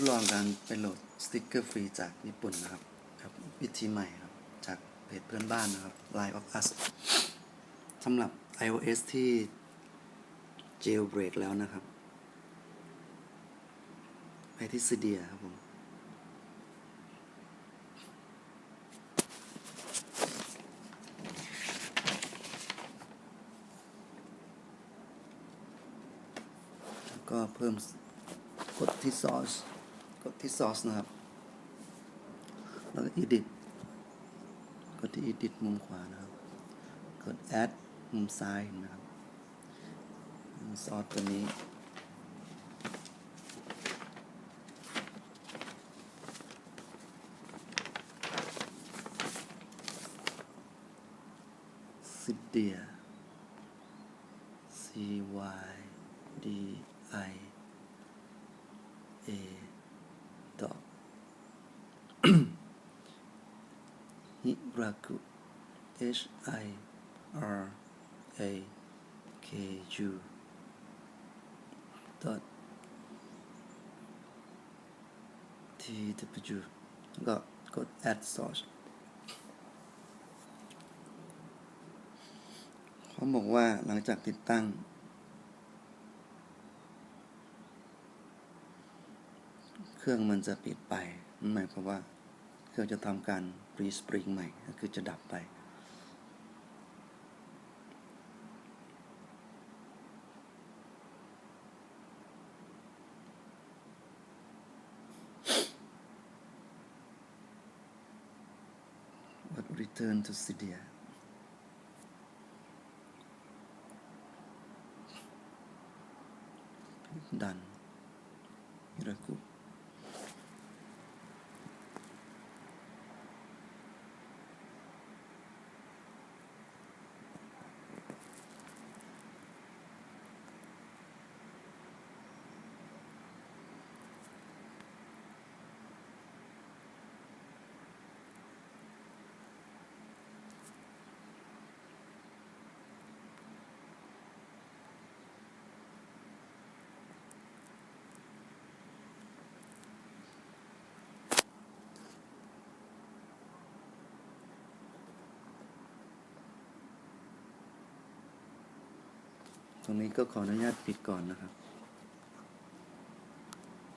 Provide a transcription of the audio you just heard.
ดลองการไปโหลดสติกเกอร์ฟรีจากญี่ปุ่นนะครับครับ วิธีใหม่ครับ จากเพจเพื่อนบ้านนะครับ Line of Us สำหรับ iOS ที่ jailbreak แล้วนะครับ ไปที่ Cydia ครับผมก็เพิ่มกดที่ source ดที่ source นะครับแล้วก็ edit กดที่ edit มุมขวานะครับ กด add มุมซ้ายนะครับซอสตัวนี้ซิเดีย C Y D I A dot ฮิรากุ H I R A K U dot T W แล้วก็กด add source เขาบอกว่าหลังจากติดตั้ง เครื่องมันจะปิดไป หมายความว่า เครื่องจะทำการ รีสปริงใหม่ก็คือจะดับไป But return to Cydia ดัน ตรงนี้ก็ขออนุญาตปิดก่อนนะครับ